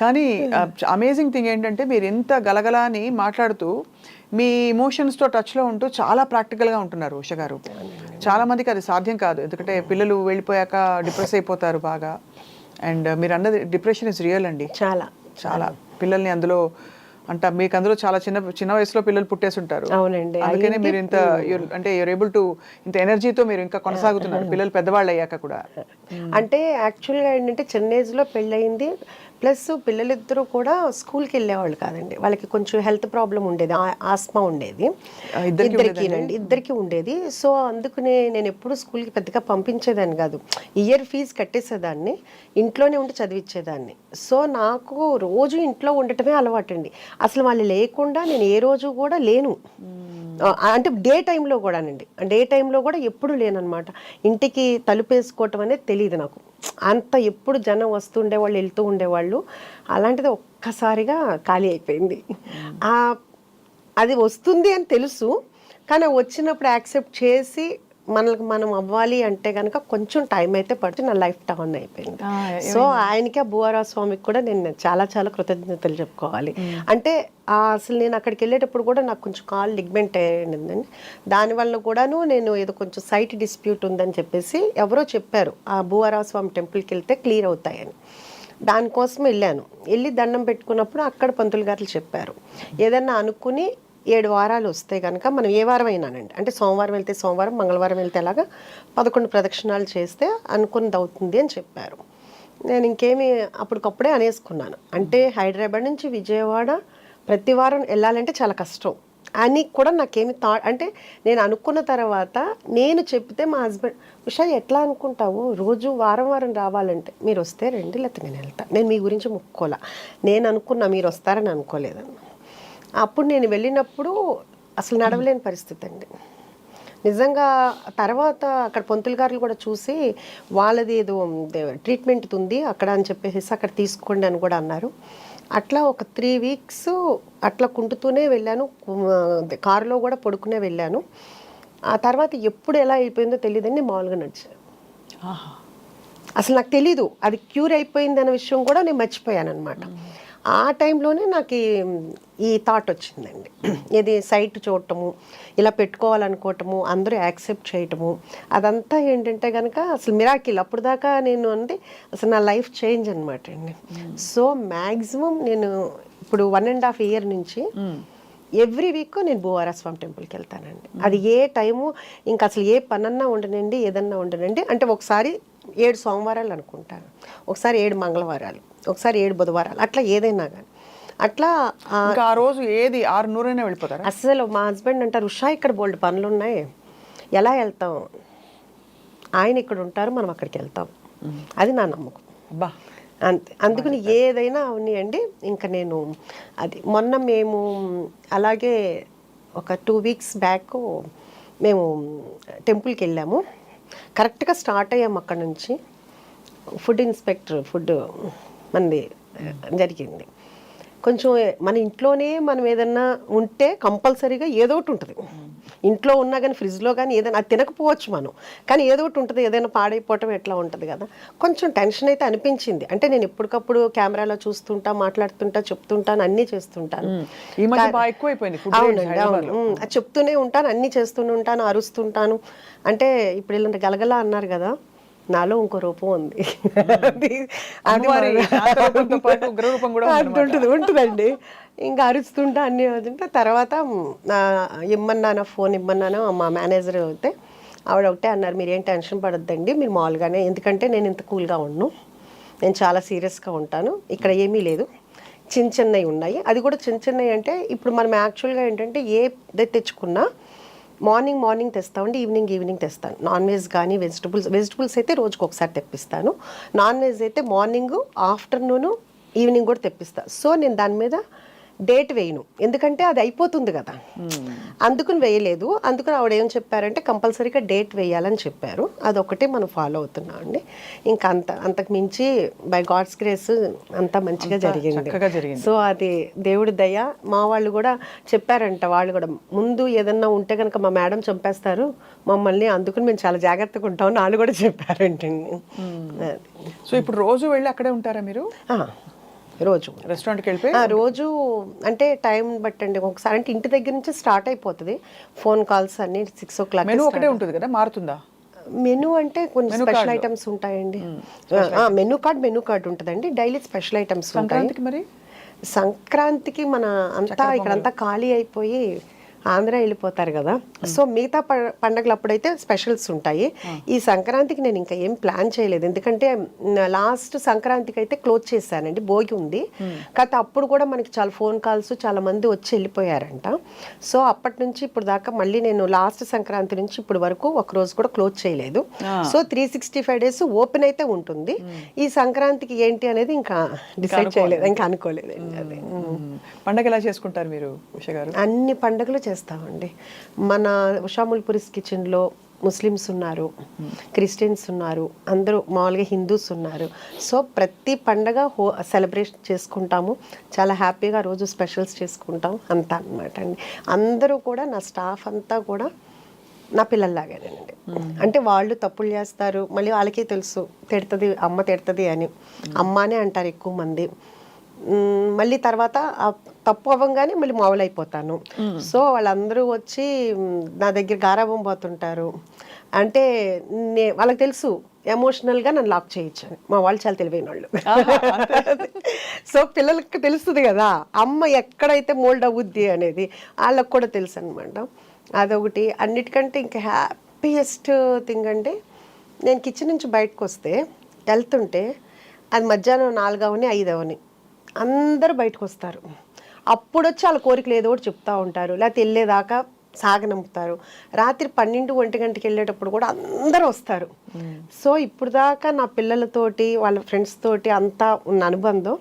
కానీ amazing thing ఏంటంటే మీరు ఎంత గలగలా అని మాట్లాడుతూ మీ ఎమోషన్స్తో టచ్లో ఉంటూ చాలా ప్రాక్టికల్గా ఉంటున్నారు ఉష గారు. చాలా మందికి అది సాధ్యం కాదు. ఎందుకంటే పిల్లలు వెళ్ళిపోయాక డిప్రెస్ అయిపోతారు బాగా. అండ్ మీరు అన్నది డిప్రెషన్ ఇస్ రియల్ అండి. చాలా. చాలా. పిల్లల్ని అందులో అంట మీకు అందులో చాలా చిన్న చిన్న వయసులో పిల్లలు పుట్టేసి ఉంటారు అవునండి. అందుకనే మీరు ఇంత అంటే యూర్ ఏబుల్ టు ఇంత ఎనర్జీతో మీరు ఇంకా కొనసాగుతున్నారు. పిల్లలు పెద్దవాళ్ళు అయ్యాక కూడా. అంటే యాక్చువల్గా ఏంటంటే చిన్న ఏజ్లో పెళ్ళయింది. ప్లస్ పిల్లలిద్దరూ కూడా స్కూల్కి వెళ్ళేవాళ్ళు కాదండి. వాళ్ళకి కొంచెం హెల్త్ ప్రాబ్లం ఉండేది. ఆస్మా ఉండేది. ఇద్దరికీ ఇద్దరికీనండి ఇద్దరికి ఉండేది. సో అందుకనే నేను ఎప్పుడు స్కూల్కి పెద్దగా పంపించేదాన్ని కాదు. ఇయర్ ఫీజు కట్టేసేదాన్ని. ఇంట్లోనే ఉండి చదివించేదాన్ని సో నాకు రోజు ఇంట్లో ఉండటమే అలవాటండి. అసలు వాళ్ళు లేకుండా నేను ఏ రోజు కూడా లేను. అంటే డే టైంలో కూడానండి. డే టైంలో కూడా ఎప్పుడు లేనన్నమాట. ఇంటికి తలుపేసుకోవటం అనేది తెలియదు నాకు. అంత ఎప్పుడు జనం వస్తుండే వాళ్ళు వెళ్తూ ఉండేవాళ్ళు. అలాంటిది ఒక్కసారిగా ఖాళీ అయిపోయింది. అది వస్తుంది అని తెలుసు కానీ వచ్చినప్పుడు యాక్సెప్ట్ చేసి మనకి మనం అవ్వాలి అంటే కనుక కొంచెం టైం అయితే పడితే నా లైఫ్ టర్న్ అయిపోయింది. సో ఆయనకి ఆ భూవరా స్వామికి కూడా నేను చాలా చాలా కృతజ్ఞతలు చెప్పుకోవాలి. అంటే అసలు నేను అక్కడికి వెళ్ళేటప్పుడు కూడా నాకు కొంచెం కాల్ లిగ్మెంట్ అయ్యిందండి. దానివల్ల కూడాను నేను ఏదో కొంచెం సైట్ డిస్ప్యూట్ ఉందని చెప్పేసి ఎవరో చెప్పారు ఆ భూవరా స్వామి టెంపుల్కి వెళ్తే క్లియర్ అవుతాయని. దానికోసం వెళ్ళాను. వెళ్ళి దండం పెట్టుకున్నప్పుడు అక్కడ పంతులు గారు చెప్పారు ఏదన్నా అనుకుని ఏడు వారాలు వస్తే కనుక మనం ఏ వారం అయినానండి అంటే సోమవారం వెళ్తే సోమవారం మంగళవారం వెళ్తే ఎలాగా పదకొండు ప్రదక్షిణాలు చేస్తే అనుకున్నది అవుతుంది అని చెప్పారు. నేను ఇంకేమి అప్పటికప్పుడే అనేసుకున్నాను. అంటే హైదరాబాద్ నుంచి విజయవాడ ప్రతి వారం వెళ్ళాలంటే చాలా కష్టం. అని కూడా నాకేమి థా అంటే నేను అనుకున్న తర్వాత నేను చెప్తే మా హస్బెండ్ ఉషా ఎట్లా అనుకుంటావు? రోజు వారం వారం రావాలంటే మీరు వస్తే రండి లేకపోతే నేను వెళ్తాను నేను మీ గురించి ముక్కోలా నేను అనుకున్నా మీరు వస్తారని అనుకోలేదన్న అప్పుడు నేను వెళ్ళినప్పుడు అసలు నడవలేని పరిస్థితి అండి. నిజంగా తర్వాత అక్కడ పొంతులు గారులు కూడా చూసి వాళ్ళది ఏదో ట్రీట్మెంట్ ఉంది అక్కడ అని చెప్పేసి అక్కడ తీసుకోండి అని కూడా అన్నారు. అట్లా ఒక త్రీ వీక్స్ అట్లా కుంటుతూనే వెళ్ళాను. కారులో కూడా పడుకునే వెళ్ళాను. ఆ తర్వాత ఎప్పుడు ఎలా అయిపోయిందో తెలియదండి మామూలుగా నడిచాను. అసలు నాకు తెలీదు అది క్యూర్ అయిపోయింది అనే విషయం కూడా నేను మర్చిపోయాను అనమాట ఆ టైంలోనే నాకు ఈ- థాట్ వచ్చిందండి. ఇది సైట్ చూడటము ఇలా పెట్టుకోవాలనుకోవటము అందరూ యాక్సెప్ట్ చేయటము అదంతా ఏంటంటే కనుక అసలు మిరాకిల్ అప్పుడు దాకా నేను అంటే అసలు నా లైఫ్ చేంజ్ అనమాట అండి. సో మ్యాక్సిమం నేను ఇప్పుడు వన్ అండ్ హాఫ్ ఇయర్ నుంచి ఎవ్రీ వీక్ నేను భూవారా స్వామి టెంపుల్కి వెళ్తానండి. అది ఏ టైము ఇంకా అసలు ఏ పనన్నా ఉండనండి ఏదన్నా ఉండనండి. అంటే ఒకసారి ఏడు సోమవారాలు అనుకుంటాను. ఒకసారి ఏడు మంగళవారాలు. ఒకసారి ఏడు బుధవారాలు అట్లా ఏదైనా కానీ అట్లా ఆ, రోజు ఏది ఆరు నూరైనా వెళ్ళిపోతారా? అస్సలు మా హస్బెండ్ అంటారు ఉషా ఇక్కడ బోల్డ్ పనులు ఉన్నాయి ఎలా వెళ్తాం? ఆయన ఇక్కడ ఉంటారు మనం అక్కడికి వెళ్తాం. అది నా నమ్మకం. అబ్బా. అంతే అందుకని ఏదైనా అవనియండి. ఇంకా నేను అది మొన్న మేము అలాగే ఒక టూ వీక్స్ బ్యాక్ మేము టెంపుల్కి వెళ్ళాము. కరెక్ట్గా స్టార్ట్ అయ్యాము అక్కడ నుంచి. ఫుడ్ ఇన్స్పెక్టర్ ఫుడ్ మనది జరిగింది. కొంచెం మన ఇంట్లోనే మనం ఏదన్నా ఉంటే కంపల్సరీగా ఏదో ఒకటి ఉంటుంది. ఇంట్లో ఉన్నా కానీ ఫ్రిడ్జ్లో కానీ ఏదైనా అది తినకపోవచ్చు మనం. కానీ ఏదో ఒకటి ఉంటుంది ఏదైనా పాడైపోవటం ఎట్లా ఉంటుంది కదా. కొంచెం టెన్షన్ అయితే అనిపించింది. అంటే నేను ఎప్పటికప్పుడు కెమెరాలో చూస్తుంటా మాట్లాడుతుంటా చెప్తుంటాను అన్నీ చేస్తుంటాను. అవునండి అవును. చెప్తూనే ఉంటాను అన్నీ చేస్తూనే ఉంటాను అరుస్తుంటాను. అంటే ఇప్పుడు ఇలాంటి గలగల అన్నారు కదా. నాలో ఇంకో రూపం ఉంది. అది ఉంటుంది ఉంటుందండి. ఇంకా అరుస్తుంటా అన్ని అవుతుంటే తర్వాత ఇమ్మన్నాను ఫోన్ ఇమ్మన్నాను మా మేనేజర్ అయితే ఆవిడ ఒకటే అన్నారు మీరు ఏం టెన్షన్ పడొద్దండి మీరు మామూలుగానే ఎందుకంటే నేను ఇంత కూల్గా ఉన్నాను నేను చాలా సీరియస్గా ఉంటాను. ఇక్కడ ఏమీ లేదు. చిన్న చిన్నవి ఉన్నాయి. అది కూడా చిన్న చిన్నవి అంటే ఇప్పుడు మనం యాక్చువల్గా ఏంటంటే ఏ తెచ్చుకున్నా మార్నింగ్ మార్నింగ్ తెస్తా ఉండి ఈవినింగ్ ఈవినింగ్ తెస్తాను. నాన్ వెజ్ కానీ వెజిటబుల్స్ వెజిటబుల్స్ అయితే రోజుకి ఒకసారి తెప్పిస్తాను. నాన్ వెజ్ అయితే మార్నింగ్ ఆఫ్టర్నూన్ ఈవినింగ్ కూడా తెప్పిస్తాను సో నేను దాని మీద డేట్ వేయను. ఎందుకంటే అది అయిపోతుంది కదా. అందుకుని వేయలేదు. అందుకని ఆవిడ ఏం చెప్పారంటే కంపల్సరీగా డేట్ వేయాలని చెప్పారు. అదొకటే మనం ఫాలో అవుతున్నాం అండి. ఇంకా అంత అంతకు మించి బై గాడ్స్ గ్రేస్ అంతా మంచిగా జరిగింది. సో అది దేవుడి దయ. మా వాళ్ళు కూడా చెప్పారంట వాళ్ళు కూడా ముందు ఏదన్నా ఉంటే కనుక మా మేడం చంపేస్తారు. మమ్మల్ని అందుకని మేము చాలా జాగ్రత్తగా ఉంటాం. వాళ్ళు కూడా చెప్పారంటండి. సో ఇప్పుడు రోజు వెళ్ళి అక్కడే ఉంటారా మీరు? రోజు. రెస్టారెంట్కి వెళ్ళిపోయి? ఆ రోజు అంటే టైం బట్టండి ఒకసారి అంటే ఇంటి దగ్గర నుంచి స్టార్ట్ అయిపోతుంది. ఫోన్ కాల్స్ అన్ని సిక్స్ ఓ క్లాక్ మెనూ ఒకటే ఉంటుంది కదా? మారుతుందా? మెనూ అంటే కొన్ని స్పెషల్ ఐటమ్స్ ఉంటాయండి. మెనూ కార్డ్ మెనూ కార్డ్ ఉంటుందండి. డైలీ స్పెషల్ ఐటమ్స్ ఉంటాయి. సంక్రాంతికి మరి? సంక్రాంతికి మన అంతా ఇక్కడంతా ఖాళీ అయిపోయి ఆంధ్ర వెళ్ళిపోతారు కదా. సో మిగతా పండగలు అప్పుడైతే స్పెషల్స్ ఉంటాయి. ఈ సంక్రాంతికి నేను ఇంకా ఏం ప్లాన్ చేయలేదు. ఎందుకంటే లాస్ట్ సంక్రాంతికి అయితే క్లోజ్ చేశానండి. భోగి ఉంది. కాకపోతే అప్పుడు కూడా మనకి చాలా ఫోన్ కాల్స్ చాలా మంది వచ్చి వెళ్ళిపోయారంట. సో అప్పటి నుంచి ఇప్పుడు దాకా మళ్ళీ నేను లాస్ట్ సంక్రాంతి నుంచి ఇప్పుడు వరకు ఒక రోజు కూడా క్లోజ్ చేయలేదు. So three sixty five days open అయితే ఉంటుంది. ఈ సంక్రాంతికి ఏంటి అనేది ఇంకా డిసైడ్ చేయలేదు. ఇంకా మ్మ్. పండగ ఎలా చేసుకుంటారు మీరు ఉష గారు? అన్ని పండుగలు చేస్తామండి. మన ఉషాముల్పురిస్ కిచెన్లో ముస్లిమ్స్ ఉన్నారు క్రిస్టియన్స్ ఉన్నారు అందరూ మామూలుగా హిందూస్ ఉన్నారు. సో ప్రతి పండగ హో సెలబ్రేషన్ చేసుకుంటాము. చాలా హ్యాపీగా రోజు స్పెషల్స్ చేసుకుంటాం. అంతా అన్నమాట అండి. అందరూ కూడా నా స్టాఫ్ అంతా కూడా నా పిల్లల్లాగానండి అంటే వాళ్ళు తప్పులు చేస్తారు. మళ్ళీ వాళ్ళకే తెలుసు తిడుతుంది అమ్మ తిడుతుంది అని. అమ్మానే అంటారు ఎక్కువ మంది. మళ్ళీ తర్వాత తప్పు అవ్వగానే మళ్ళీ మామూలు అయిపోతాను సో వాళ్ళందరూ వచ్చి నా దగ్గర గారాబం పోతుంటారు. అంటే నే వాళ్ళకి తెలుసు ఎమోషనల్గా నన్ను లాక్ చేయొచ్చు అని మా వాళ్ళు చాలా తెలివైన వాళ్ళు సో పిల్లలకి తెలుస్తుంది కదా అమ్మ ఎక్కడైతే మోల్డ్ అవుద్ది అనేది వాళ్ళకి కూడా తెలుసు అనమాట అదొకటి. అన్నిటికంటే ఇంకా హ్యాపీయెస్ట్ థింగ్ అంటే నేను కిచెన్ నుంచి బయటకు వస్తే వెళ్తుంటే అది మధ్యాహ్నం నాలుగవని ఐదవని అందరూ బయటకు వస్తారు అప్పుడు వచ్చి వాళ్ళ కోరికలు ఏదో ఒకటి చెప్తా ఉంటారు. లేకపోతే వెళ్ళేదాకా సాగనంపుతారు రాత్రి పన్నెండు ఒంటి గంటకి వెళ్ళేటప్పుడు కూడా అందరూ వస్తారు. సో ఇప్పుడు దాకా నా పిల్లలతోటి వాళ్ళ ఫ్రెండ్స్ తోటి అంతా ఉన్న అనుబంధం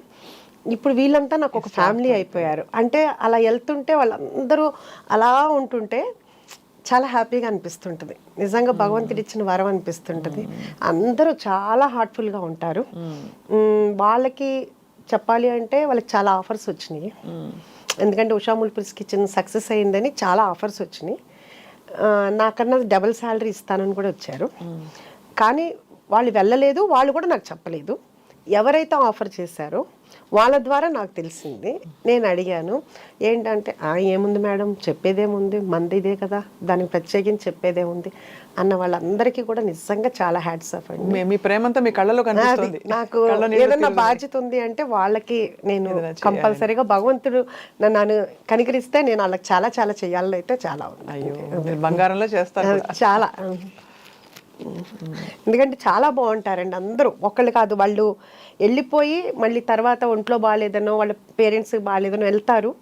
ఇప్పుడు వీళ్ళంతా నాకు ఒక ఫ్యామిలీ అయిపోయారు. అంటే అలా వెళ్తుంటే వాళ్ళందరూ అలా ఉంటుంటే చాలా హ్యాపీగా అనిపిస్తుంటుంది. నిజంగా భగవంతుడు ఇచ్చిన వరం అనిపిస్తుంటుంది. అందరూ చాలా హార్ట్ఫుల్గా ఉంటారు. వాళ్ళకి చెప్పాలి అంటే వాళ్ళకి చాలా ఆఫర్స్ వచ్చినాయి. ఎందుకంటే ఉషా ముల్పుల్స్ కిచెన్ సక్సెస్ అయిందని చాలా ఆఫర్స్ వచ్చినాయి. నాకన్నా డబల్ శాలరీ ఇస్తానని కూడా వచ్చారు. కానీ వాళ్ళు వెళ్ళలేదు వాళ్ళు కూడా నాకు చెప్పలేదు. ఎవరైతే ఆఫర్ చేశారో వాళ్ళ ద్వారా నాకు తెలిసింది. నేను అడిగాను ఏంటంటే ఏముంది మేడం? చెప్పేదేముంది? మంది ఇదే కదా. దానికి ప్రత్యేకించి చెప్పేదేముంది? అన్న వాళ్ళందరికీ కూడా నిజంగా చాలా హ్యాట్స్ ఆఫ్ అండి. మీ- ప్రేమంతా మీ కళ్ళలో కనిపిస్తుంది. నాకు ఏదన్నా. బాధ్యత ఉంది అంటే వాళ్ళకి నేను కంపల్సరీగా భగవంతుడు నన్ను కనికరిస్తే నేను వాళ్ళకి చాలా చాలా చేయాలని అయితే చాలా ఉంది. బంగారంలో చేస్తారు కూడా. చాలా. ఎందుకంటే చాలా బాగుంటారండి అందరూ. ఒకళ్ళు కాదు వాళ్ళు వెళ్ళిపోయి మళ్ళీ తర్వాత ఒంట్లో బాగాలేదనో వాళ్ళ పేరెంట్స్ బాగాలేదనో వెళ్తారు.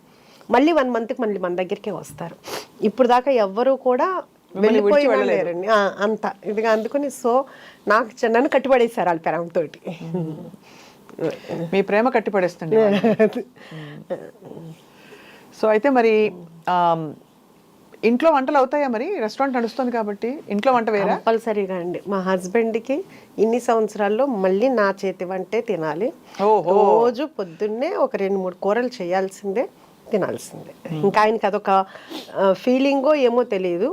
మళ్ళీ వన్ మంత్కి మళ్ళీ మన దగ్గరికే వస్తారు. ఇప్పుడు దాకా ఎవ్వరూ కూడా వెళ్ళిపోయి లేరండి ఆ, అంత. ఇదిగా అందుకని సో నాకు నన్ను కట్టుబడేశారు వాళ్ళ పెరంతోటి. మీ ప్రేమ కట్టిపడేస్తుంది సో అయితే మరి ఇంట్లో వంటలు అవుతాయా మరి? రెస్టారెంట్ నడుస్తుంది కాబట్టి ఇంట్లో వంట వేరా? కంపల్సరీగా అండి. మా హస్బెండ్కి ఇన్ని సంవత్సరాల్లో మళ్ళీ నా చేతి వంటే తినాలి. రోజు పొద్దున్నే ఒక రెండు మూడు కూరలు చేయాల్సిందే. తినాల్సిందే. ఇంకా ఆయనకి అదొక ఫీలింగో ఏమో తెలియదు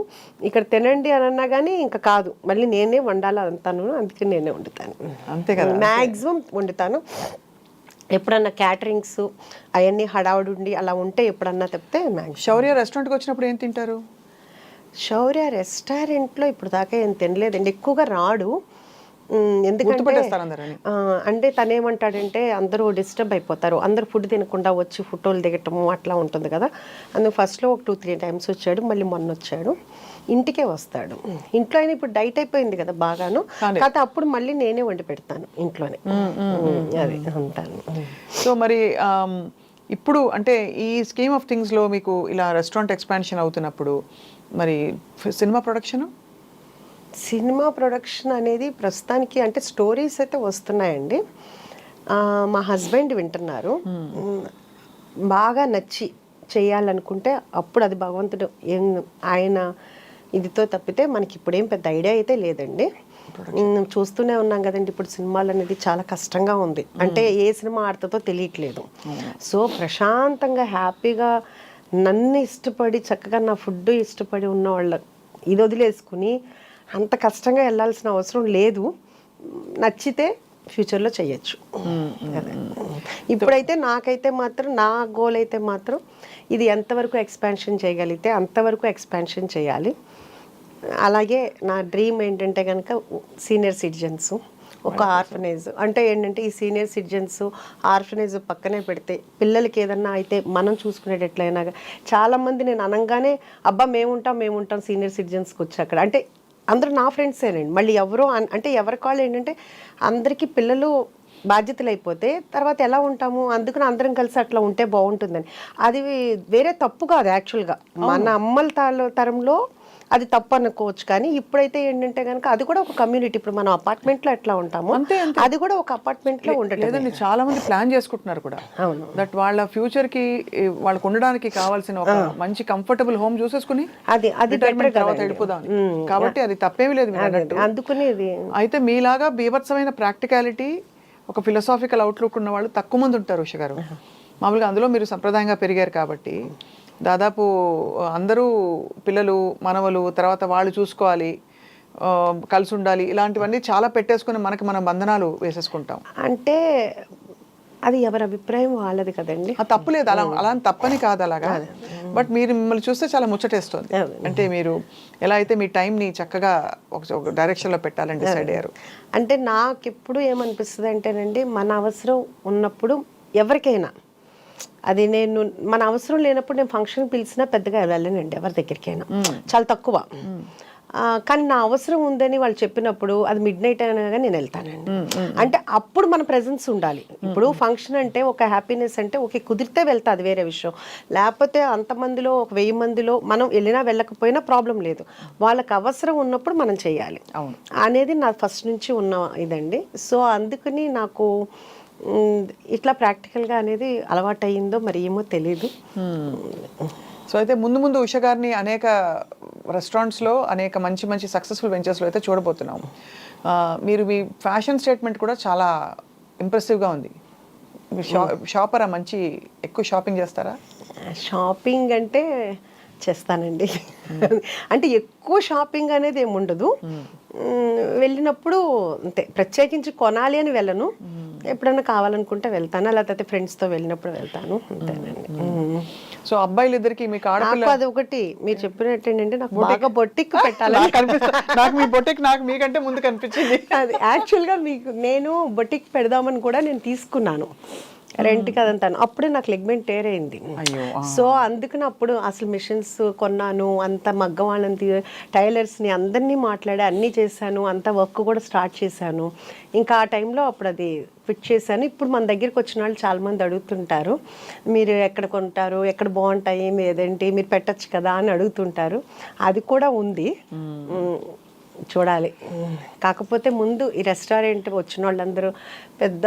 ఇక్కడ తినండి అని అన్నా కానీ ఇంకా కాదు. మళ్ళీ నేనే వండాలి అంతాను అందుకే నేనే వండుతాను. అంతే కదా మ్యాక్సిమం వండుతాను. ఎప్పుడన్నా క్యాటరింగ్స్ అవన్నీ హడావుడి ఉండి అలా ఉంటే ఎప్పుడన్నా తప్పితే మ్యాక్సిమం శౌర్య రెస్టారెంట్కి వచ్చినప్పుడు ఏం తింటారు? శౌర్య రెస్టారెంట్లో ఇప్పుడు దాకా ఏం తినలేదండి. ఎక్కువగా రాడు. ఎందుకంటే అంటే తను ఏమంటాడంటే అందరూ డిస్టర్బ్ అయిపోతారు. అందరూ ఫుడ్ తినకుండా వచ్చి ఫోటోలు దిగటము అట్లా ఉంటుంది కదా. అందుకు ఫస్ట్లో ఒక టూ త్రీ టైమ్స్ వచ్చాడు మళ్ళీ మొన్న వచ్చాడు. ఇంటికే వస్తాడు. ఇంట్లో అయినా ఇప్పుడు డైట్ అయిపోయింది కదా బాగాను. కాకపోతే అప్పుడు మళ్ళీ నేనే వండి పెడతాను ఇంట్లోనే. అది అంతాను సో మరి ఇప్పుడు అంటే ఈ స్కీమ్ ఆఫ్ థింగ్స్లో మీకు ఇలా రెస్టారెంట్ ఎక్స్పాన్షన్ అవుతున్నప్పుడు మరి సినిమా ప్రొడక్షన్? సినిమా ప్రొడక్షన్ అనేది ప్రస్తుతానికి అంటే స్టోరీస్ అయితే వస్తున్నాయండి. మా హస్బెండ్ వింటున్నారు. మ్, బాగా నచ్చి చేయాలనుకుంటే అప్పుడు అది భగవంతుడు ఏం ఆయన ఇదితో తప్పితే మనకి ఇప్పుడేం పెద్ద ఐడియా అయితే లేదండి. చూస్తూనే ఉన్నాం కదండి ఇప్పుడు సినిమాలు అనేది చాలా కష్టంగా ఉంది. అంటే ఏ సినిమా ఆడుతుందో తెలియట్లేదు. సో ప్రశాంతంగా హ్యాపీగా నన్ను ఇష్టపడి చక్కగా నా ఫుడ్ ఇష్టపడి ఉన్న వాళ్ళ ఇది వదిలేసుకుని అంత కష్టంగా వెళ్ళాల్సిన అవసరం లేదు. నచ్చితే ఫ్యూచర్లో చెయ్యొచ్చు. అదే. ఇప్పుడైతే నాకైతే మాత్రం నా గోల్ అయితే మాత్రం ఇది ఎంతవరకు ఎక్స్పాన్షన్ చేయగలిగితే అంతవరకు ఎక్స్పాన్షన్ చేయాలి. అలాగే నా డ్రీమ్ ఏంటంటే కనుక సీనియర్ సిటిజన్స్ ఒక ఆర్ఫనైజ్ అంటే ఏంటంటే ఈ సీనియర్ సిటిజన్స్ ఆర్ఫనైజ్ పక్కనే పెడితే పిల్లలకి ఏదన్నా అయితే మనం చూసుకునేటట్లయినా చాలామంది నేను అనగానే అబ్బా మేముంటాం మేముంటాం సీనియర్ సిటిజన్స్కి వచ్చి అక్కడ అంటే అందరూ నా ఫ్రెండ్సేనండి. మళ్ళీ ఎవరో అంటే ఎవరి కాళ్ళు ఏంటంటే అందరికీ పిల్లలు బాధ్యతలు అయిపోతే తర్వాత ఎలా ఉంటాము? అందుకని అందరం కలిసి అట్లా ఉంటే బాగుంటుందని. అది వేరే తప్పు కాదు యాక్చువల్గా. మన అమ్మల తాల తరంలో అది తప్పు అనుకోవచ్చు. కానీ ఇప్పుడైతే ఏంటంటే కనుక అది కూడా ఒక కమ్యూనిటీ ఇప్పుడు మనం అపార్ట్మెంట్లో ఎట్లా ఉంటామో అది కూడా ఒక అపార్ట్మెంట్లో ఉండటం లేదండి చాలా మంది ప్లాన్ చేసుకుంటున్నారు కూడా. అవును. దట్ వాళ్ళ ఫ్యూచర్కి వాళ్ళకు ఉండడానికి కావాల్సిన ఒక మంచి కంఫర్టబుల్ హోమ్ చూసేసుకుని అది అది తర్వాత. వెళ్ళిపోదాం. కాబట్టి అది తప్పేమీ లేదు మీరు అదే, అన్నట్టు. అందుకని ఇది. అయితే మీలాగా బీభత్సమైన ప్రాక్టికాలిటీ ఒక ఫిలసాఫికల్ అవుట్లుక్ ఉన్న వాళ్ళు తక్కువ మంది ఉంటారు ఉష గారు. మామూలుగా అందులో మీరు సంప్రదాయంగా పెరిగారు కాబట్టి. దాదాపు అందరూ పిల్లలు మనవలు తర్వాత వాళ్ళు చూసుకోవాలి కలిసి ఉండాలి ఇలాంటివన్నీ చాలా పెట్టేసుకుని మనకి మనం బంధనాలు వేసేసుకుంటాం. అంటే అది ఎవరి అభిప్రాయం వాళ్ళది కదండి. ఆ తప్పు లేదు. అలా అలా తప్పని కాదు అలాగా. బట్ మీరు మిమ్మల్ని చూస్తే చాలా ముచ్చటేస్తుంది. అంటే మీరు ఎలా అయితే మీ టైంని చక్కగా ఒక ఒక డైరెక్షన్లో పెట్టాలని డిసైడ్ అయ్యారు. అంటే నాకు ఎప్పుడు ఏమనిపిస్తుంది అంటేనండి మన అవసరం ఉన్నప్పుడు ఎవరికైనా అది నేను మన అవసరం లేనప్పుడు నేను ఫంక్షన్ పిలిచినా పెద్దగా వెళ్ళలేనండి ఎవరి దగ్గరికైనా. చాలా తక్కువ. కానీ నా అవసరం ఉందని వాళ్ళు చెప్పినప్పుడు అది మిడ్ నైట్ అయినా కానీ నేను వెళ్తానండి అంటే అప్పుడు మన ప్రెజెన్స్ ఉండాలి. ఇప్పుడు ఫంక్షన్ అంటే ఒక హ్యాపీనెస్ అంటే ఓకే కుదిరితే వెళ్తా అది వేరే విషయం. లేకపోతే అంతమందిలో ఒక వెయ్యి మందిలో మనం వెళ్ళినా వెళ్ళకపోయినా ప్రాబ్లం లేదు. వాళ్ళకి అవసరం ఉన్నప్పుడు మనం చేయాలి. అనేది నా ఫస్ట్ నుంచి ఉన్న ఇదండి. సో అందుకని నాకు ఇట్లా ప్రాక్టికల్గా అనేది అలవాటు అయ్యిందో మరి ఏమో తెలీదు. సో అయితే ముందు ముందు ఉష గారిని అనేక రెస్టారెంట్స్లో అనేక మంచి మంచి సక్సెస్ఫుల్ వెంచర్స్లో అయితే చూడబోతున్నాం మీరు మీ ఫ్యాషన్ స్టేట్మెంట్ కూడా చాలా ఇంప్రెసివ్గా ఉంది. షాపరా మంచి ఎక్కువ షాపింగ్ చేస్తారా? షాపింగ్ అంటే చేస్తానండి. అంటే ఎక్కువ షాపింగ్ అనేది ఏమి ఉండదు మ్, వెళ్ళినప్పుడు అంతే. ప్రత్యేకించి కొనాలి అని వెళ్ళను. ఎప్పుడైనా కావాలనుకుంటే వెళ్తాను లేకపోతే ఫ్రెండ్స్తో వెళ్ళినప్పుడు వెళ్తాను. అంతేనండి. సో అబ్బాయిలు ఇద్దరికి మీకు ఆడపిల్ల అది ఒకటి. మీరు చెప్పినట్టు ఏంటంటే నాకు బాగా బొట్టిక్కు పెట్టాలని నాకు మీ బొట్టెకి నాకు మీకంటే ముందు కనిపించింది అది యాక్చువల్గా మీకు నేను బొటిక్ పెడదామని కూడా నేను తీసుకున్నాను. రెంట్కి అదంతాను అప్పుడే నాకు లెగ్మెంట్ టేర్ అయింది. సో అందుకని అప్పుడు అసలు మిషన్స్ కొన్నాను అంత మగ్గ వాళ్ళని టైలర్స్ని అందరినీ మాట్లాడి అన్నీ చేశాను అంత వర్క్ కూడా స్టార్ట్ చేశాను. ఇంకా ఆ టైంలో అప్పుడు అది ఫిట్ చేశాను. ఇప్పుడు మన దగ్గరికి వచ్చిన వాళ్ళు చాలా మంది అడుగుతుంటారు మీరు ఎక్కడ కొంటారు ఎక్కడ బాగుంటాయి ఏదేంటి మీరు పెట్టచ్చు కదా అని అడుగుతుంటారు. అది కూడా ఉంది. చూడాలి. కాకపోతే ముందు ఈ రెస్టారెంట్ వచ్చిన వాళ్ళందరూ పెద్ద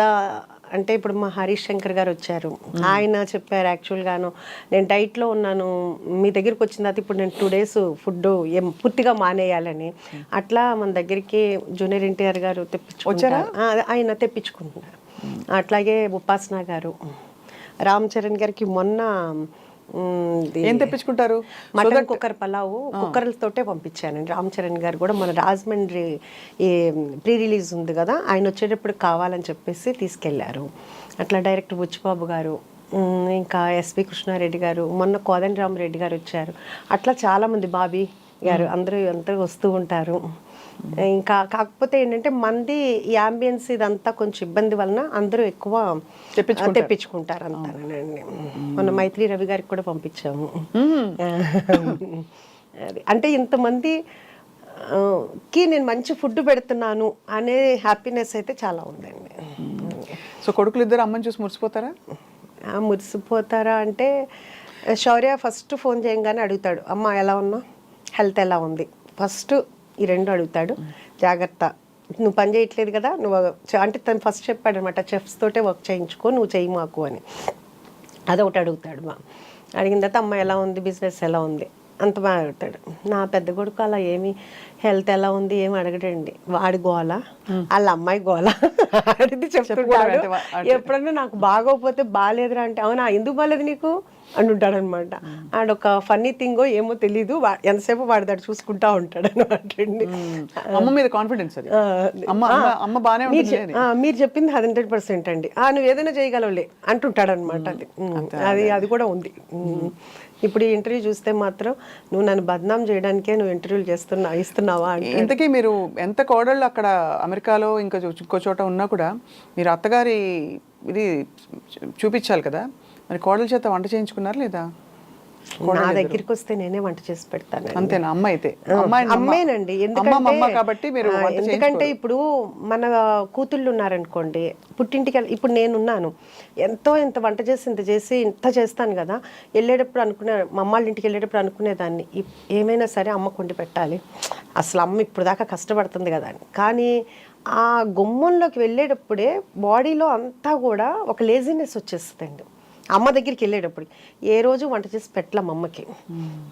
అంటే ఇప్పుడు మా హరీష్ శంకర్ గారు వచ్చారు. ఆయన చెప్పారు యాక్చువల్గాను నేను డైట్లో ఉన్నాను మీ దగ్గరికి వచ్చిన తర్వాత ఇప్పుడు నేను టూ డేస్ ఫుడ్ ఏం పూర్తిగా మానేయాలని. అట్లా మన దగ్గరికి జూనియర్ ఎన్టీఆర్ గారు తెప్పించుకుంటారు. ఆయన తెప్పించుకుంటున్నారు అట్లాగే ఉపాసన గారు. రామ్ చరణ్ గారికి మొన్న ఏం తెప్పించుకుంటారు? మటన్ కుక్కర్ పలావు కుక్కర్లతోటే పంపించానండి రామ్ చరణ్ గారు కూడా మన రాజమండ్రి ఈ ప్రీ రిలీజ్ ఉంది కదా ఆయన వచ్చేటప్పుడు కావాలని చెప్పేసి తీసుకెళ్ళారు. అట్లా డైరెక్టర్ బుచ్చిబాబు గారు ఇంకా ఎస్పి కృష్ణారెడ్డి గారు మొన్న కోదండరామరెడ్డి గారు వచ్చారు. అట్లా చాలా మంది బాబీ గారు అందరూ అందరూ వస్తూ ఉంటారు. ఇంకా కాకపోతే ఏంటంటే మంది ఈ అంబియన్స్ ఇదంతా కొంచెం ఇబ్బంది వలన అందరూ ఎక్కువ తెప్పించుకుంటారు. అంతానండి మొన్న మైత్రి రవి గారికి కూడా పంపించాము. అంటే ఇంతమంది కి నేను మంచి ఫుడ్ పెడుతున్నాను అనే హ్యాపీనెస్ అయితే చాలా ఉందండి. సో కొడుకులు ఇద్దరు అమ్మని చూసి మురిసిపోతారా? మురిసిపోతారా అంటే శౌర్య ఫస్ట్ ఫోన్ చేయగానే అడుగుతాడు అమ్మ ఎలా ఉన్నా? హెల్త్ ఎలా ఉంది? ఫస్ట్ ఈ రెండు అడుగుతాడు. జాగ్రత్త. నువ్వు పని చేయట్లేదు కదా నువ్వు అంటే తను ఫస్ట్ చెప్పాడు అనమాట చెఫ్స్ తోటే వర్క్ చేయించుకో నువ్వు చేయి మాకు అని. అదొకటి అడుగుతాడు మా. అడిగిన తర్వాత అమ్మ ఎలా ఉంది? బిజినెస్ ఎలా ఉంది? అంత బాగా అడుగుతాడు నా పెద్ద కొడుకు అలా ఏమి హెల్త్ ఎలా ఉంది ఏమి అడగడండి. వాడి గోల వాళ్ళ అమ్మాయి గోల. అడిగి చెప్తుంటాడు. ఎప్పుడన్నా నాకు బాగోకపోతే బాగాలేదురా అంటే అవునా? ఎందుకు బాగాలేదు నీకు? అని ఉంటాడు అనమాట ఆడొక ఫన్నీ థింగో ఏమో తెలీదు. ఎంతసేపు వాడి దాడు చూసుకుంటా ఉంటాడు అనమాట అండి అమ్మ మీద కాన్ఫిడెన్స్ అది. అమ్మ బానే మీరు చెప్పింది హండ్రెడ్ పర్సెంట్ అండి. ఆ నువ్వు ఏదైనా చేయగలవులే అంటుంటాడు అనమాట అది అది అది. కూడా ఉంది. ఇప్పుడు ఈ ఇంటర్వ్యూ చూస్తే మాత్రం నువ్వు నన్ను బద్నాం చేయడానికే నువ్వు ఇంటర్వ్యూలు చేస్తున్నా ఇస్తున్నావా అంటే ఇంతకీ మీరు ఎంత కోడళ్ళు అక్కడ అమెరికాలో ఇంకా ఇంకో చోట ఉన్నా కూడా మీరు అత్తగారి ఇది చూపించాలి కదా? మరి కోడల చేత వంట చేయించుకున్నారు లేదా? నా దగ్గరికి వస్తే నేనే వంట చేసి పెడతాను అంతేనా? అమ్మ అయితే. అమ్మేనండి. అమ్మ అమ్మ ఎందుకంటే కాబట్టి మీరు ఆ, వంట ఎందుకంటే ఇప్పుడు మన కూతుళ్ళు ఉన్నారనుకోండి పుట్టింటికి ఇప్పుడు నేనున్నాను ఎంతో ఇంత వంట చేసి ఇంత చేసి ఇంత చేస్తాను కదా. వెళ్ళేటప్పుడు అనుకునే మా అమ్మ వాళ్ళ ఇంటికి వెళ్ళేటప్పుడు అనుకునేదాన్ని. ఏమైనా సరే అమ్మ కొండి పెట్టాలి. అసలు అమ్మ ఇప్పుడు దాకా కష్టపడుతుంది కదా అని. కానీ ఆ గుమ్మంలోకి వెళ్ళేటప్పుడే బాడీలో అంతా కూడా ఒక లేజినెస్ వచ్చేస్తుందండి. అమ్మ దగ్గరికి వెళ్ళేటప్పుడు ఏ రోజు వంట చేసి పెట్టలే అమ్మకి.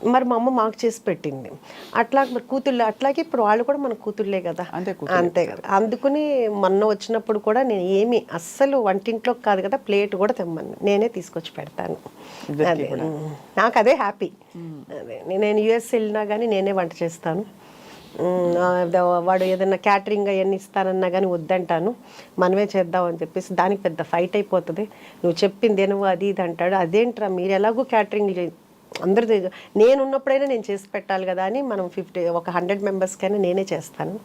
మరి మా అమ్మ మాకు చేసి పెట్టింది. అట్లా మరి కూతుళ్ళు అట్లాగే ఇప్పుడు వాళ్ళు కూడా మన కూతుళ్ళే కదా. అంతే కదా. అందుకుని మొన్న వచ్చినప్పుడు కూడా నేను ఏమి అస్సలు వంటింట్లో కాదు కదా ప్లేట్ కూడా తెమ్మను. నేనే తీసుకొచ్చి పెడతాను. అదే. నాకు అదే హ్యాపీ. అదే. నేను యుఎస్ వెళ్ళినా కానీ నేనే వంట చేస్తాను. వాడు ఏదైనా క్యాటరింగ్ అవన్నీ ఇస్తానన్నా కానీ వద్దంటాను. మనమే చేద్దాం అని చెప్పేసి దానికి పెద్ద ఫైట్ అయిపోతుంది. నువ్వు చెప్పింది నువ్వు అది ఇది అంటాడు. అదేంట్రా మీరు ఎలాగో క్యాటరింగ్ అందరు నేను ఉన్నప్పుడైనా నేను చేసి పెట్టాలి కదా అని మనం ఫిఫ్టీ ఒక హండ్రెడ్ మెంబర్స్కైనా నేనే చేస్తాను.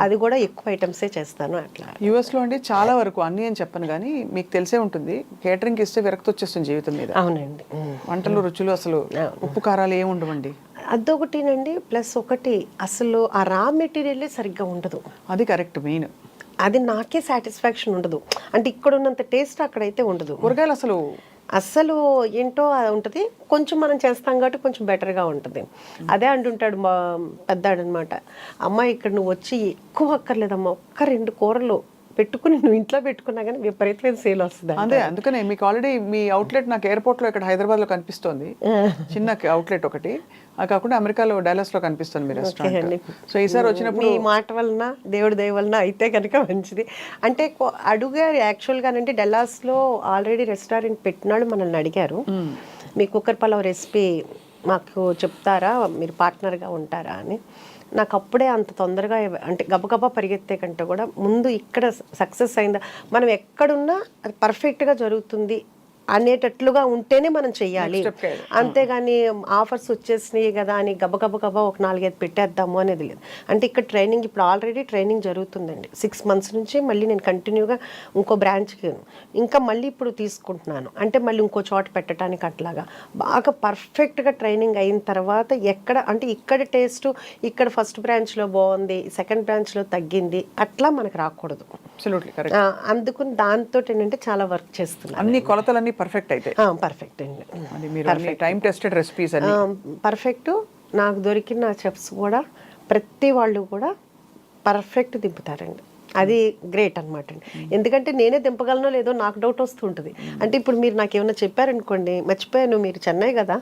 అది కూడా ఎక్కువ ఐటమ్సే చేస్తాను అట్లా. US లో అండి చాలా వరకు అన్ని అని చెప్పను కానీ మీకు తెలిసే ఉంటుంది కేటరింగ్ ఇస్తే విరక్తి వచ్చేస్తుంది జీవితం మీద. అవునండి. వంటలు రుచులు అసలు ఉప్పు కారాలు ఏమి ఉండవండి. అదొకటినండి ప్లస్ ఒకటి అసలు ఆ రా మెటీరియలే సరిగ్గా ఉండదు. అది కరెక్ట్ మెయిన్. అది నాకే సాటిస్ఫాక్షన్ ఉండదు. అంటే ఇక్కడ ఉన్నంత టేస్ట్ అక్కడైతే ఉండదు. కూరగాయలు అసలు అస్సలు ఏంటో అది ఉంటుంది. కొంచెం మనం చేస్తాం కాబట్టి కొంచెం బెటర్గా ఉంటుంది. అదే అంటుంటాడు మా పెద్దాడనమాట. అమ్మ ఇక్కడ నువ్వు వచ్చి ఎక్కువ అక్కర్లేదమ్మా. ఒక్క రెండు కూరలు పెట్టుకుని నువ్వు ఇంట్లో పెట్టుకున్నా కానీ విపరీతమైన సేల్ వస్తుంది అదే అందుకనే మీకు ఆల్రెడీ మీ అవుట్లెట్ నాకు ఎయిర్పోర్ట్లో ఇక్కడ హైదరాబాద్లో కనిపిస్తోంది చిన్న అవుట్లెట్ ఒకటి. అది కాకుండా అమెరికాలో డాలస్లో కనిపిస్తుంది మీ రెస్టారెంట్ సో ఈసారి వచ్చినప్పుడు మీ మాట వలన దేవుడి దయ వలన అయితే కనుక మంచిది. అంటే అడుగారు యాక్చువల్గా అంటే డెల్లాస్లో ఆల్రెడీ రెస్టారెంట్ పెట్టినాడు మనల్ని అడిగారు. మీ కుక్కర్ పలావ్ రెసిపీ మాకు చెప్తారా? మీరు పార్ట్నర్గా ఉంటారా అని. నాకు అప్పుడే అంత తొందరగా అంటే గబగబా పరిగెత్తే కంటే కూడా ముందు ఇక్కడ సక్సెస్ అయిందా మనం ఎక్కడున్నా అది పర్ఫెక్ట్గా జరుగుతుంది అనేటట్లుగా ఉంటేనే మనం చెయ్యాలి. అంతేగాని ఆఫర్స్ వచ్చేసినాయి కదా అని గబగబ గబ ఒక నాలుగైదు పెట్టేద్దాము అనేది లేదు. అంటే ఇక్కడ ట్రైనింగ్ ఇప్పుడు ఆల్రెడీ ట్రైనింగ్ జరుగుతుందండి. సిక్స్ మంత్స్ నుంచి మళ్ళీ నేను కంటిన్యూగా ఇంకో బ్రాంచ్కి ఇంకా మళ్ళీ ఇప్పుడు తీసుకుంటున్నాను. అంటే మళ్ళీ ఇంకో చోట పెట్టడానికి అట్లాగా. బాగా పర్ఫెక్ట్గా ట్రైనింగ్ అయిన తర్వాత ఎక్కడ అంటే ఇక్కడ టేస్ట్ ఇక్కడ ఫస్ట్ బ్రాంచ్లో బాగుంది సెకండ్ బ్రాంచ్లో తగ్గింది అట్లా మనకు రాకూడదు. అందుకని దాంతో ఏంటంటే చాలా వర్క్ చేస్తున్నాను. అన్ని కొలతలన్నీ పర్ఫెక్ట్ అయితే. పర్ఫెక్ట్ అండి. మీరు టైం టెస్టెడ్ రెసిపీస్ పర్ఫెక్ట్ నాకు దొరికిన చెఫ్స్ కూడా ప్రతి వాళ్ళు కూడా పర్ఫెక్ట్ దింపుతారండి. అది గ్రేట్ అనమాట అండి. ఎందుకంటే నేనే దింపగలనో లేదో నాకు డౌట్ వస్తుంటుంది. అంటే ఇప్పుడు మీరు నాకు ఏమైనా చెప్పారనుకోండి మర్చిపోయాను మీరు చెన్నై కదా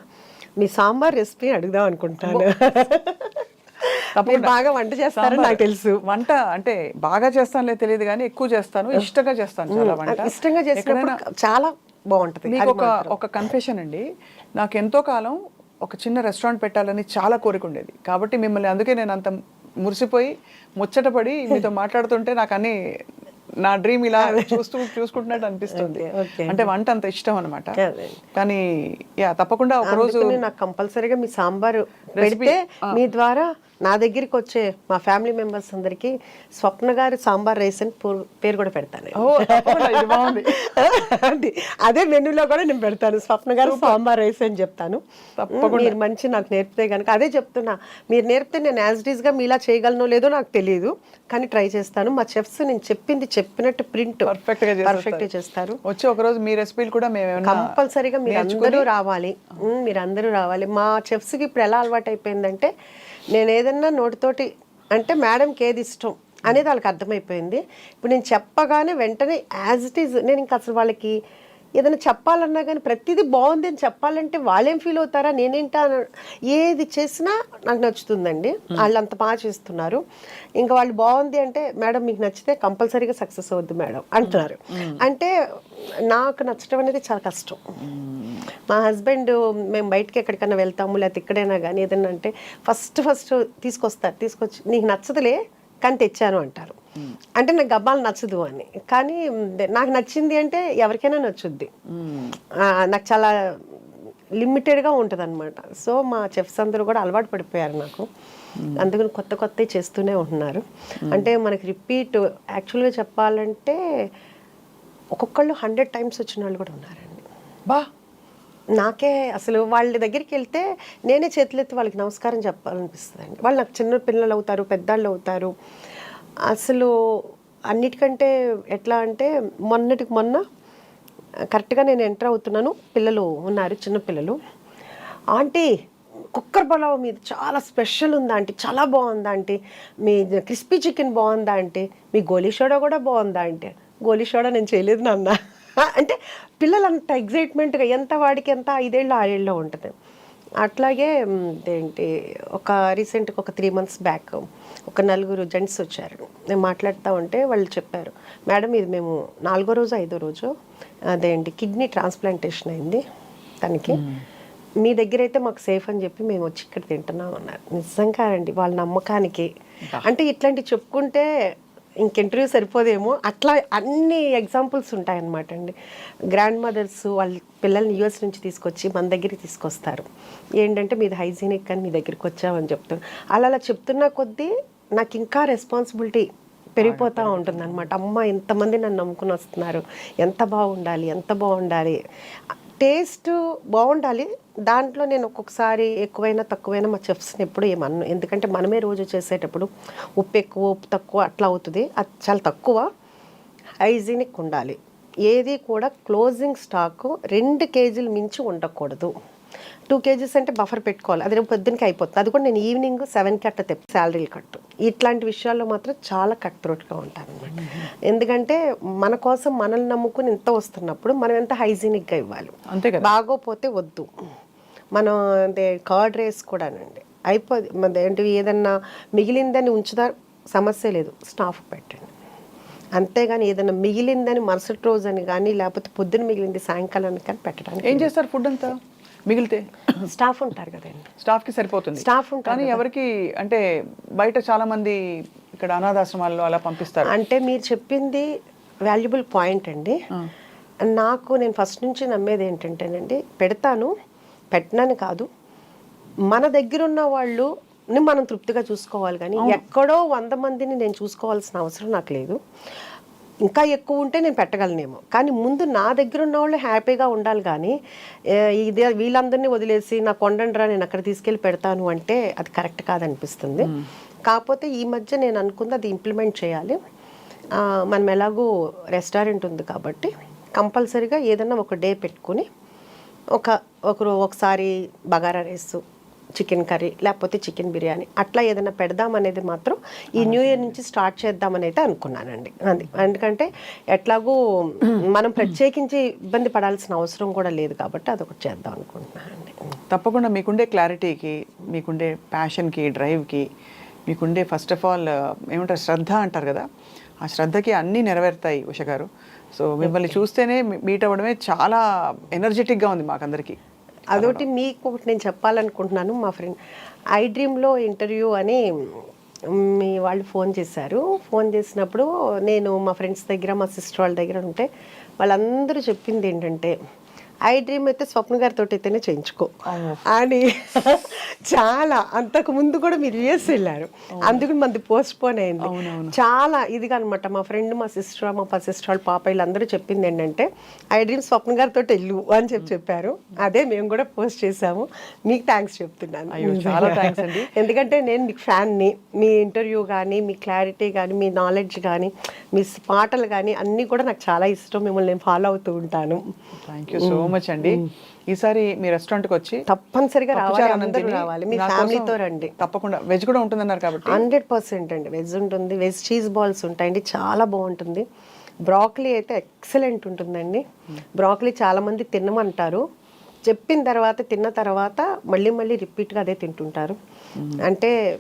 మీ సాంబార్ రెసిపీ అడుగుదాం అనుకుంటాను. మీరు బాగా వంట చేస్తారని నాకు తెలుసు. వంట అంటే బాగా చేస్తానులే తెలియదు కానీ ఎక్కువ చేస్తాను ఇష్టంగా చేస్తాను చాలా వంట. ఇష్టంగా చేసినప్పుడు చాలా బాగుంటుంది. మీకు ఒక ఒక కన్ఫెషన్ అండి. నాకు ఎంతో కాలం ఒక చిన్న రెస్టారెంట్ పెట్టాలని చాలా కోరిక ఉండేది. కాబట్టి మిమ్మల్ని అందుకే నేను అంత మురిసిపోయి ముచ్చటపడి మీతో మాట్లాడుతుంటే నాకు అన్ని నా డ్రీమ్ ఇలా చూస్తూ చూసుకుంటున్నట్టు అనిపిస్తుంది. అంటే వంట అంత ఇష్టం అనమాట. కానీ యా తప్పకుండా ఒక రోజు అందుకని నాకు కంపల్సరీగా మీ సాంబారు పెడితే మీ ద్వారా నా దగ్గరికి వచ్చే మా ఫ్యామిలీ మెంబర్స్ అందరికి స్వప్న గారి సాంబార్ రైస్ అని పేరు కూడా పెడతాను. అది అదే మెనూలో కూడా నేను పెడతాను. స్వప్న గారు సాంబార్ రైస్ అని చెప్తాను. మీరు మంచి నాకు నేర్పితే కనుక అదే చెప్తున్నా. మీరు నేర్పితే నేను యాజ్ ఇట్గా మీలా చేయగలనో లేదో నాకు తెలియదు. కానీ ట్రై చేస్తాను. మా చెఫ్స్ నేను చెప్పింది చెప్పినట్టు ప్రింట్ Perfect గా చేసేస్తారు. పర్ఫెక్ట్ చేస్తారు. వచ్చి ఒక రోజు మీ రెసిపీలు కూడా మేము కంపల్సరీగా మీరు అందరూ రావాలి. మీరు అందరూ రావాలి. మా చెఫ్స్కి ఇప్పుడు ఎలా అలవాటు అయిపోయిందంటే నేను ఏదన్నా నోటితోటి అంటే మేడంకి ఏది ఇష్టం అనేది వాళ్ళకి అర్థమైపోయింది. ఇప్పుడు నేను చెప్పగానే వెంటనే యాజ్ ఇట్ ఈజ్ నేను ఇంకా అసలు వాళ్ళకి ఏదైనా చెప్పాలన్నా కానీ ప్రతిదీ బాగుంది అని చెప్పాలంటే వాళ్ళేం ఫీల్ అవుతారా? నేనేంటా ఏది చేసినా నాకు నచ్చుతుందండి. వాళ్ళు అంత బాగా చేస్తున్నారు. ఇంకా వాళ్ళు బాగుంది అంటే మేడం మీకు నచ్చితే కంపల్సరీగా సక్సెస్ అవుద్ది మేడం అంటున్నారు. అంటే నాకు నచ్చడం అనేది చాలా కష్టం. మా హస్బెండ్ మేము బయటకి ఎక్కడికైనా వెళ్తాము లేకపోతే ఇక్కడైనా కానీ ఏదైనా అంటే ఫస్ట్ ఫస్ట్ తీసుకొస్తారు తీసుకొచ్చి నీకు నచ్చదులే కానీ తెచ్చాను అంటారు. అంటే నాకు గబ్బాలు నచ్చదు అని. కానీ నాకు నచ్చింది అంటే ఎవరికైనా నచ్చుద్ది. నాకు చాలా లిమిటెడ్గా ఉంటుంది అనమాట సో మా చెఫ్స్ అందరూ కూడా అలవాటు పడిపోయారు నాకు. అందుకని కొత్త కొత్త చేస్తూనే ఉంటున్నారు. అంటే మనకి రిపీట్ యాక్చువల్గా చెప్పాలంటే ఒక్కొక్కళ్ళు హండ్రెడ్ టైమ్స్ వచ్చిన వాళ్ళు కూడా ఉన్నారండి. బా! నాకే అసలు వాళ్ళ దగ్గరికి వెళ్తే నేనే చేతులెత్తి వాళ్ళకి నమస్కారం చెప్పాలనిపిస్తుంది అండి వాళ్ళు నాకు చిన్న పిల్లలు అవుతారు పెద్దాళ్ళు అవుతారు అసలు అన్నిటికంటే ఎట్లా అంటే మొన్నటికి మొన్న కరెక్ట్గా నేను ఎంటర్ అవుతున్నాను. పిల్లలు ఉన్నారు చిన్న పిల్లలు. ఆంటీ కుక్కర్ పలావ్ మీద చాలా స్పెషల్ ఉందా ఆంటీ చాలా బాగుందా ఆంటీ. మీ క్రిస్పీ చికెన్ బాగుందా ఆంటీ? మీ గోలీ సోడా కూడా బాగుందా ఆంటీ? గోలీ సోడా నేను చేయలేదు నాన్న. అంటే పిల్లలంత ఎగ్జైట్మెంట్గా ఎంత వాడికి ఎంత ఐదేళ్ళు ఆరేళ్ళలో ఉంటుంది. అట్లాగే ఏంటి ఒక రీసెంట్గా ఒక త్రీ మంత్స్ బ్యాక్ ఒక నలుగురు జెంట్స్ వచ్చారు. నేను మాట్లాడుతూ ఉంటే వాళ్ళు చెప్పారు మేడం ఇది మేము నాలుగో రోజు ఐదో రోజు అదేంటి కిడ్నీ ట్రాన్స్ప్లాంటేషన్ అయింది తనకి. మీ. దగ్గర అయితే మాకు సేఫ్ అని చెప్పి మేము వచ్చి ఇక్కడ తింటున్నాం అన్నారు. నిజంగా అండి వాళ్ళ నమ్మకానికి. అంటే ఇట్లాంటివి చెప్పుకుంటే ఇంక ఇంటర్వ్యూ సరిపోదేమో. అట్లా అన్ని ఎగ్జాంపుల్స్ ఉంటాయన్నమాట అండి. గ్రాండ్ మదర్స్ వాళ్ళ పిల్లల్ని యూఎస్ నుంచి తీసుకొచ్చి మన దగ్గరికి తీసుకొస్తారు. ఏంటంటే మీది హైజీనిక్ అని మీ దగ్గరికి వచ్చామని చెప్తారు. అలా అలా చెప్తున్న కొద్దీ నాకు ఇంకా రెస్పాన్సిబిలిటీ పెరిగిపోతూ ఉంటుంది అనమాట అమ్మ ఎంతమంది నన్ను నమ్ముకుని వస్తున్నారు. ఎంత బాగుండాలి ఎంత బాగుండాలి. టేస్ట్ బాగుండాలి దాంట్లో నేను ఒక్కొక్కసారి ఎక్కువైనా తక్కువైనా మా చెఫ్స్ని ఎప్పుడు ఏమన్ను. ఎందుకంటే మనమే రోజు చేసేటప్పుడు ఉప్పు ఎక్కువ ఉప్పు తక్కువ అట్లా అవుతుంది. అది చాలా తక్కువ హైజీనిక్ ఉండాలి. ఏది కూడా క్లోజింగ్ స్టాక్ రెండు కేజీలు మించి ఉండకూడదు. టూ కేజీస్ అంటే బఫర్ పెట్టుకోవాలి. అది రేపు పొద్దునకి అయిపోతుంది. అది కూడా నేను ఈవినింగ్ సెవెన్కి అట్లా తెప్పి శాలరీలు కట్టు. ఇట్లాంటి విషయాల్లో మాత్రం చాలా కట్ త్రోట్గా ఉంటాను అనమాట ఎందుకంటే మన కోసం మనల్ని నమ్ముకుని ఇంత వస్తున్నప్పుడు మనం ఎంత హైజీనిక్గా ఇవ్వాలి. బాగోపోతే వద్దు. మనం అదే కర్డ్ రైస్ కూడానండి. అయిపోది. మన ఏంటి ఏదన్నా మిగిలిందని ఉంచుదా? సమస్య లేదు. స్టాఫ్ పెట్టండి. అంతేగాని ఏదైనా మిగిలిందని మరుసటి రోజు అని కానీ లేకపోతే పొద్దున మిగిలింది సాయంకాలానికి కానీ పెట్టడానికి ఏం చేస్తారు ఫుడ్ అంతా? మిగిలితే? స్టాఫ్ ఉంటారు కదండి. స్టాఫ్కి సరిపోతుంది. స్టాఫ్ ఉంటారు కానీ ఎవరికి అంటే బయట చాలా మంది ఇక్కడ అనాథాశ్రమాల్లో అలా పంపిస్తారు. అంటే మీరు చెప్పింది వాల్యుబుల్ పాయింట్ అండి. నాకు నేను ఫస్ట్ నుంచి నమ్మేది ఏంటంటేనండి పెడతాను పెట్టనని కాదు. మన దగ్గర ఉన్న వాళ్ళు మనం తృప్తిగా చూసుకోవాలి కానీ ఎక్కడో వంద మందిని నేను చూసుకోవాల్సిన అవసరం నాకు లేదు. ఇంకా ఎక్కువ ఉంటే నేను పెట్టగలనేమో. కానీ ముందు నా దగ్గర ఉన్న వాళ్ళు హ్యాపీగా ఉండాలి కానీ ఇది వీళ్ళందరినీ వదిలేసి నా కొండండ్రా నేను అక్కడ తీసుకెళ్ళి పెడతాను అంటే అది కరెక్ట్ కాదనిపిస్తుంది. కాకపోతే ఈ మధ్య నేను అనుకుంది అది ఇంప్లిమెంట్ చేయాలి. మనం ఎలాగో రెస్టారెంట్ ఉంది కాబట్టి కంపల్సరీగా ఏదైనా ఒక డే పెట్టుకుని ఒక ఒకరు ఒకసారి బగారా రైస్ చికెన్ కర్రీ లేకపోతే చికెన్ బిర్యానీ అట్లా ఏదైనా పెడదాం అనేది మాత్రం ఈ న్యూ ఇయర్ నుంచి స్టార్ట్ చేద్దామని అయితే అనుకున్నానండి. అది ఎందుకంటే ఎట్లాగూ మనం ప్రత్యేకించి ఇబ్బంది పడాల్సిన అవసరం కూడా లేదు కాబట్టి అదొకటి చేద్దాం అనుకుంటున్నానండి. తప్పకుండా మీకుండే క్లారిటీకి మీకుండే ప్యాషన్కి డ్రైవ్కి మీకుండే ఫస్ట్ ఆఫ్ ఆల్ ఏమంటారు శ్రద్ధ అంటారు కదా ఆ శ్రద్ధకి అన్నీ నెరవేరుతాయి ఉష గారు. సో మిమ్మల్ని చూస్తేనే మీట్ అవ్వడమే చాలా ఎనర్జెటిక్గా ఉంది మాకందరికీ. అదొకటి మీకు ఒకటి నేను చెప్పాలనుకుంటున్నాను మా ఫ్రెండ్ ఐ డ్రీమ్లో ఇంటర్వ్యూ అని మీ వాళ్ళు ఫోన్ చేశారు. ఫోన్ చేసినప్పుడు నేను మా ఫ్రెండ్స్ దగ్గర మా సిస్టర్ వాళ్ళ దగ్గర ఉంటే వాళ్ళందరూ చెప్పింది ఏంటంటే ఐ డ్రీమ్ అయితే స్వప్న గారితో అయితేనే చేయించుకో అని చాలా అంతకు ముందు కూడా మీరు యుఎస్ వెళ్ళారు. అందుకు మంది పోస్ట్ పోన్ అయింది చాలా ఇదిగా అనమాట మా ఫ్రెండ్ మా సిస్టర్ మా సిస్టర్ వాళ్ళ పాప వీళ్ళందరూ చెప్పింది ఏంటంటే ఐ డ్రీమ్ స్వప్న గారితో వెళ్ళు అని చెప్పి చెప్పారు. అదే మేము కూడా పోస్ట్ చేసాము. మీకు థ్యాంక్స్ చెప్తున్నాను. అయ్యో, చాలా thanks అండి. ఎందుకంటే నేను మీకు ఫ్యాన్ని మీ ఇంటర్వ్యూ కానీ మీ క్లారిటీ కానీ మీ నాలెడ్జ్ కానీ మీ పాటలు కానీ అన్నీ కూడా నాకు చాలా ఇష్టం. మిమ్మల్ని నేను ఫాలో అవుతూ ఉంటాను. థ్యాంక్ యూ సో మచ్ అండి. ఈసారి మీ రెస్టారెంట్కి వచ్చి తప్పనిసరిగా రావాలి రావాలి. మీ ఫ్యామిలీతో రండి. తప్పకుండా. వెజ్ కూడా ఉంటుందన్నారు కాబట్టి. హండ్రెడ్ పర్సెంట్ అండి. వెజ్ ఉంటుంది. వెజ్ చీజ్ బాల్స్ ఉంటాయండి. చాలా బాగుంటుంది. బ్రాకలీ అయితే ఎక్సలెంట్ ఉంటుందండి. బ్రాకలీ చాలామంది తినమంటారు. చెప్పిన తర్వాత తిన్న తర్వాత మళ్ళీ మళ్ళీ రిపీట్గా అదే తింటుంటారు. అంటే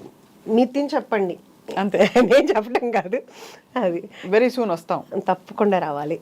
మీరు తిని చెప్పండి. అంతే. నేను చెప్పడం కాదు. అది. వెరీ సూన్ వస్తాం. తప్పకుండా రావాలి.